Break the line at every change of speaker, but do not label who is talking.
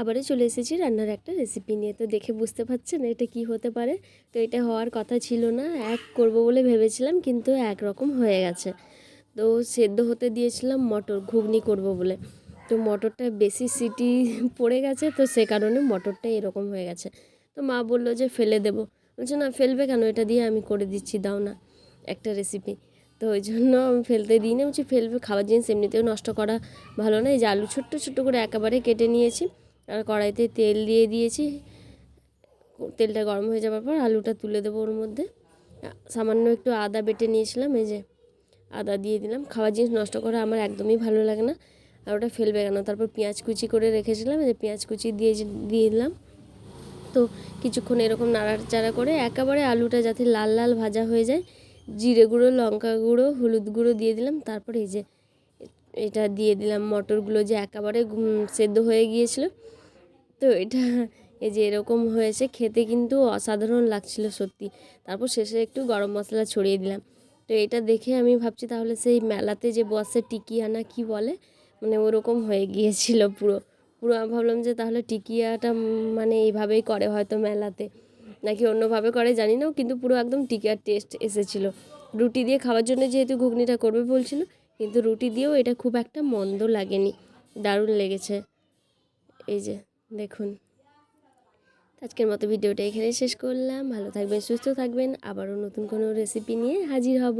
আবারও চলে এসেছি রান্নার একটা রেসিপি নিয়ে। তো দেখে বুঝতে পারছেন এটা কি হতে পারে? তো এটা হওয়ার কথা ছিল না, এক করব বলে ভেবেছিলাম কিন্তু এক রকম হয়ে গেছে। তো সেদ্ধ হতে দিয়েছিলাম মটর, ঘুগনি করব বলে। তো মটরটা বেশি সিটি পড়ে গেছে, তো সে কারণে মটরটা এরকম হয়ে গেছে। তো মা বলল যে ফেলে দেবো। বলছে, না, ফেলবে কেন? এটা দিয়ে আমি করে দিচ্ছি, দাও না। একটা রেসিপি তো ওই জন্য আমি ফেলতে দিই না বলছি, ফেলবে, খাবার জিনিস এমনিতেও নষ্ট করা ভালো না। এই যে আলু ছোট্ট ছোট্ট করে একেবারে কেটে নিয়েছি। আর কড়াইতে তেল দিয়ে দিয়েছি। তেলটা গরম হয়ে যাওয়ার পর আলুটা তুলে দেবো ওর মধ্যে। সামান্য একটু আদা বেটে নিয়েছিলাম, এই যে আদা দিয়ে দিলাম। খাবার জিনিস নষ্ট করা আমার একদমই ভালো লাগে না। আর ওটা ফেলবে কেন? তারপর পেঁয়াজ কুচি করে রেখেছিলাম, এই যে পেঁয়াজ কুচি দিয়ে দিয়ে দিলাম। তো কিছুক্ষণ এরকম নাড়াচাড়া করে একেবারে আলুটা যাতে লাল লাল ভাজা হয়ে যায়, জিরে গুঁড়ো, লঙ্কা গুঁড়ো, হলুদ গুঁড়ো দিয়ে দিলাম। তারপর এই যে এটা দিয়ে দিলাম, মটরগুলো যে একেবারে সেদ্ধ হয়ে গিয়েছিল। তো এটা, এই যে এরকম হয়েছে, খেতে কিন্তু অসাধারণ লাগছিল সত্যি। তারপর শেষে একটু গরম মশলা ছড়িয়ে দিলাম। তো এটা দেখে আমি ভাবছি তাহলে সেই মেলাতে যে বসে টিকিয়ানা কি বলে? মানে ওরকম হয়ে গিয়েছিল পুরো। পুরো আমি ভাবলাম যে তাহলে টিকিয়াটা মানে এইভাবেই করে হয়তো মেলাতে। নাকি অন্যভাবে করে জানি না, কিন্তু পুরো একদম টিকিয়ার টেস্ট এসেছিল। রুটি দিয়ে খাওয়ার জন্য যেহেতু ঘুগনিটা করবে বলছিল কিন্তু রুটি দিয়েও এটা খুব একটা মন্দ লাগেনি। দারুণ লেগেছে। এই যে, দেখুন। আজকের মতো ভিডিওটা এখানে শেষ করলাম। ভালো থাকবেন, সুস্থ থাকবেন। আবারও নতুন কোনো রেসিপি নিয়ে হাজির হব।